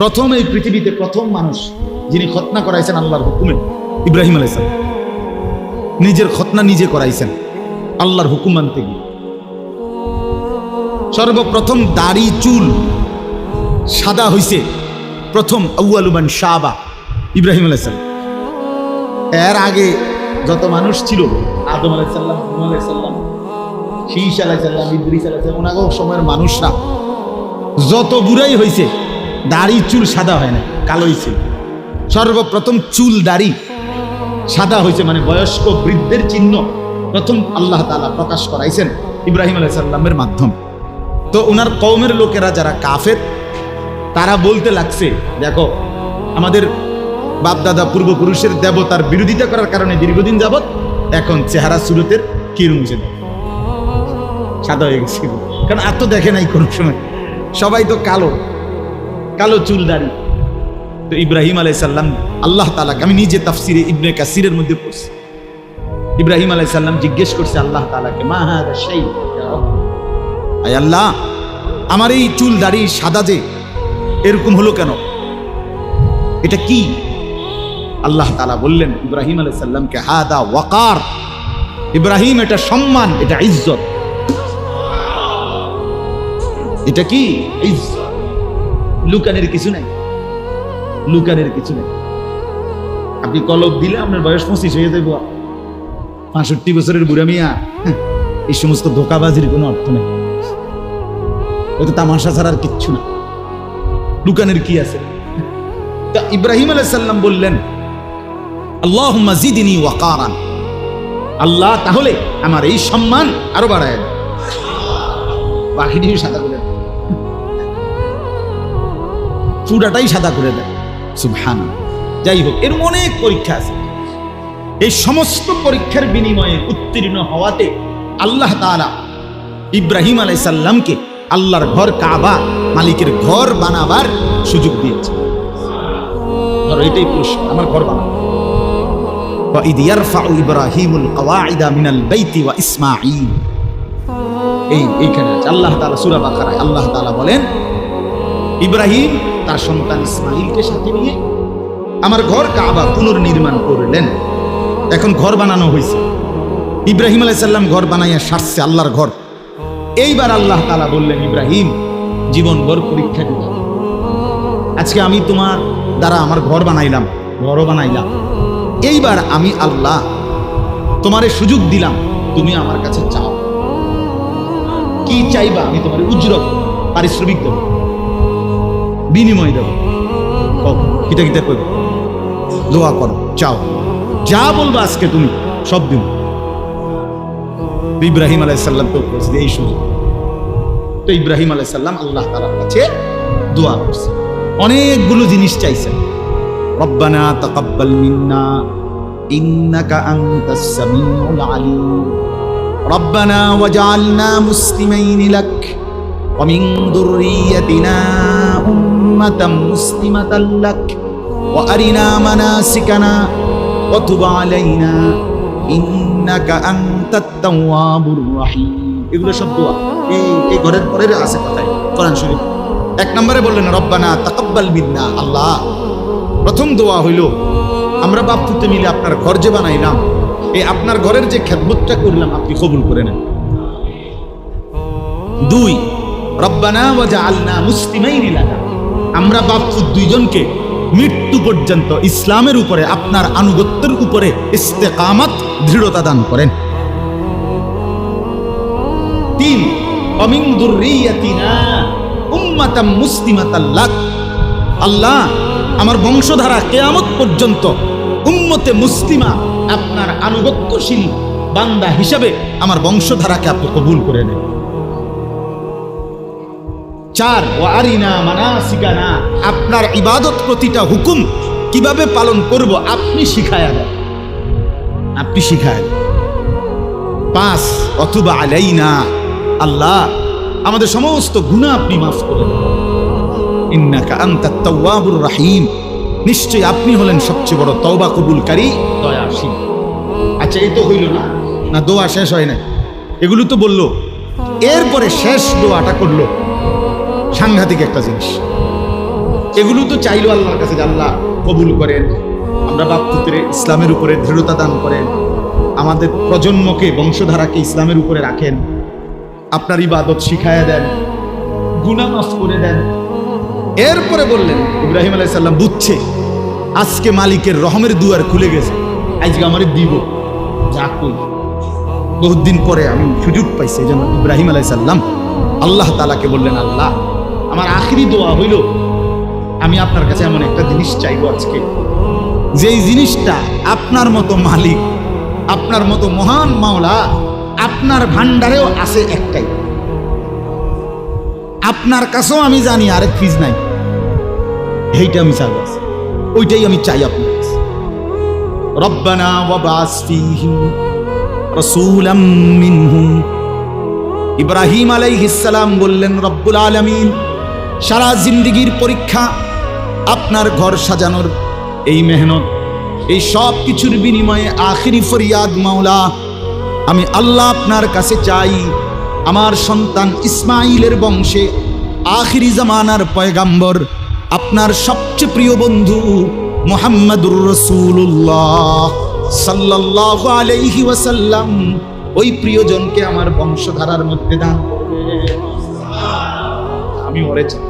প্রথম এই পৃথিবীতে প্রথম মানুষ যিনি খতনা করাইছেন আল্লাহর হুকুমে, ইব্রাহিম আলাইসালাম নিজের খতনা নিজে করাইছেন আল্লাহর হুকুম মানতে গিয়ে। সর্বপ্রথম দাড়ি, চুল সাদা হইছে প্রথম আউয়ালুমান শাহবা ইব্রাহিম আলাইসাল্লাম এর আগে যত মানুষ ছিল, আদম আলাইসাল্লাম শীষ আলাইসাল্লাম ইদ্রিস আলাইসাল্লাম ওনাগো সময়ের মানুষরা যত বুড়াই হয়েছে দাড়ি চুল সাদা হয় না কালোই ছিল সর্বপ্রথম চুল দাড়ি সাদা হয়েছে মানে বয়স্ক বৃদ্ধের চিহ্ন প্রথম আল্লাহ তাআলা প্রকাশ করাইছেন ইব্রাহিম আলাইসাল্লামের মাধ্যম। তো ওনার কৌমের লোকেরা যারা কাফের, তারা বলতে লাগছে, দেখো, আমাদের বাপদাদা পূর্বপুরুষের দেবতার বিরোধিতা করার কারণে দীর্ঘদিন যাবত এখন চেহারা সুরতের কিরু মুছে সাদা হয়ে গেছে। কারণ আর তো দেখে নাই কোনো সময়। সবাই তো কালো। কালো চুল দাড়ি তো ইব্রাহিম আলাইসাল্লাম আল্লাহ তালাকে আমি নিজে তাফসিরে ইবনে কাসিরের মধ্যে পড়ছি। ইব্রাহিম আলাইসাল্লাম জিজ্ঞেস করছে আল্লাহ তালাকে মা হ্যাঁ সেই আয় আল্লাহ, আমার এই চুল দাড়ি সাদা যে, এরকম হলো কেন? এটা কি? আল্লাহ তালা বললেন, ইব্রাহিম আলাইসাল্লামকে হাদা ওয়াকার। ইব্রাহিম, এটা সম্মান, এটা ইজ্জত। এটা কি? ইজ্জত। লুকানের কিছু নাই। লুকানের কিছু নাই। আপনি কলব দিলে আপনার বয়স পঁচিশ হয়ে যাব পাঁষট্টি বছরের বুড়া মিয়া হ্যাঁ, এই সমস্ত ধোকাবাজির কোনো অর্থ নেই। এটা তামাশা ছাড়া আর কিচ্ছু না। লুকানের কি আছে? তা ইব্রাহিম আলাইসাল্লাম বললেন আল্লাহ মাজিদিনী ওয়াকারান। আল্লাহ তাহলে আমার এই সম্মান আরও বাড়ায়। পাখিটি সাদা চূড়াটাই সাদা করে দেয়। যাই হোক এর অনেক পরীক্ষা আছে। এই সমস্ত পরীক্ষার বিনিময়ে উত্তীর্ণ হওয়াতে আল্লাহ তালা ইব্রাহিম আলাইসাল্লামকে আল্লাহর ঘর কাবা মালিকের ঘর বানাবার সুযোগ দিয়েছে। ধরো, এটাই আমার ঘর বানাবো আল্লাহ আল্লাহ বলেন, ইব্রাহিম তার সন্তান ইসমাইলকে সাথে নিয়ে আমার ঘর কাবা পুনর্নির্মাণ করলেন। এখন ঘর বানানো হয়েছে ইব্রাহিম আলাইসাল্লাম ঘর বানাইয়া সারছে আল্লাহর ঘর। এইবার আল্লাহ তাআলা বললেন, ইব্রাহিম জীবনভর পরীক্ষা হবে। আজকে আমি তোমার দ্বারা আমার ঘর বানাইলাম, ঘরও বানাইলাম। এইবার আমি আল্লাহ তোমারে সুযোগ দিলাম, তুমি আমার কাছে চাও। কি চাইবা আমি তোমার উজ্জ্বল, পারিশ্রমিক দেব। বিনিময় দেব। কিতা কিতা করবে দোয়া করো চাও যা বলবা আজকে তুমি, সব দিন। ইব্রাহিম আলাইসাল্লাম তো যে এই সুযোগ তো ইব্রাহিম আলাইসাল্লাম আল্লাহ তালার কাছে দোয়া করছে। অনেকগুলো জিনিস চাইছেন। রব্বানা তাকাব্বাল মিন্না, ইন্নাকা আনতাস সামিউল আলিম। রব্বানা ওয়াজআলনা মুসলিমাইন লাক উম্মাতাম মুসলিমাতাল ওয়া আরিনা মানাসিকানা, ওয়া তুব আলাইনা, ইন্নাকা আনতাত তাওয়াবুর রাহিম। এগুলো সব দোয়া। এই এই ঘরের পরের আছে কথায়, কোরআন শরীফ। এক নম্বরে বললেন, রব্বানা তাকাব্বাল মিন্না। আল্লাহ, প্রথম দোয়া হইল, আমরা বাপ পুত্র মিলে আপনার ঘর যে বানাইলাম, এই আপনার ঘরের যে খেদমতটা করলাম, আপনি কবুল করে নেন। দুই, রব্বানা ওয়াজা আল্লাহ মুসলিমাই নিলানা আমরা বাপ দুইজনকে মৃত্যু পর্যন্ত ইসলামের উপরে, আপনার আনুগত্যের উপরে ইস্তেকামত, দৃঢ়তা দান করেন। তিন দুর্রিয়াতিনা উম্মাতাম মুসলিমাতাল লাক। আল্লাহ, আমার বংশধারা কেয়ামত পর্যন্ত উম্মতে মুসলিমা আপনার আনুগত্যশীল বান্দা হিসাবে আমার বংশধারাকে আপনি কবুল করে নেন। চার ও আরিনা মানাসিকানা আপনার ইবাদত প্রতিটা হুকুম কীভাবে পালন করব আপনি শিখায় দেন। আপনি শিখায় পাঁচ অথবা আলাইনা। আল্লাহ আমাদের সমস্ত গুনাহ আপনি মাফ করে ইন্নাকা আনতাত তাওয়াবুর রাহিম। নিশ্চয়ই আপনি হলেন সবচেয়ে বড় তওবা কবুলকারী। দয়াশীল। আচ্ছা এই তো হইল না? না দোয়া শেষ হয় না এগুলো তো বলল। এরপরে শেষ দোয়াটা করল। সাংঘাতিক একটা জিনিস। এগুলো তো চাইলো আল্লাহর কাছে যে আল্লাহ কবুল করেন। আমরা বাপ পুত্রে ইসলামের উপরে দৃঢ়তা দান করেন। আমাদের প্রজন্মকে, বংশধারাকে ইসলামের উপরে রাখেন। আপনার ইবাদত শিখায়া দেন। গুনাহ মাফ করে দেন। এরপরে বললেন, ইব্রাহিম আলাইহিস সালাম, বুঝছে, আজকে মালিকের রহমের দুয়ার খুলে গেছে। আজকে আমারে দিব। যা কই। বহুত দিন পরে আমি সুযোগ পাইছি জন্য ইব্রাহিম আলাইহিস সালাম আল্লাহ তালাকে বললেন, আল্লাহ আমার আখরি দোয়া হইল, আমি আপনার কাছে এমন একটা জিনিস চাইব আজকে। যেই জিনিসটা আপনার মতো মালিক, আপনার মতো মহান মাওলা, আপনার ভান্ডারেও আছে একটাই। আপনার কাছেও আমি জানি আরেক ফিজ নাই। এইটা আমি চাই বাস। ওইটাই আমি চাই আপনার কাছে। রব্বানা ওয়াবাস ফীহিম রাসূলাম মিনহুম ইব্রাহিম আলাইহিস সালাম বললেন, রব্বুল আলামিন সারা জিন্দিগির পরীক্ষা আপনার ঘর সাজানোর এই মেহনত, এই সব কিছুর বিনিময়ে আখিরি ফরিয়াদ মাওলা, আমি আল্লাহ আপনার কাছে চাই, আমার সন্তান ইসমাইলের বংশে আখিরি জামানার পয়গাম্বর, আপনার সবচেয়ে প্রিয় বন্ধু মোহাম্মদুর রসুল্লাহ সাল্লাল্লাহু আলাইহি ওয়াসাল্লাম, ওই প্রিয়জনকে আমার বংশধারার মধ্যে দান আমি চাই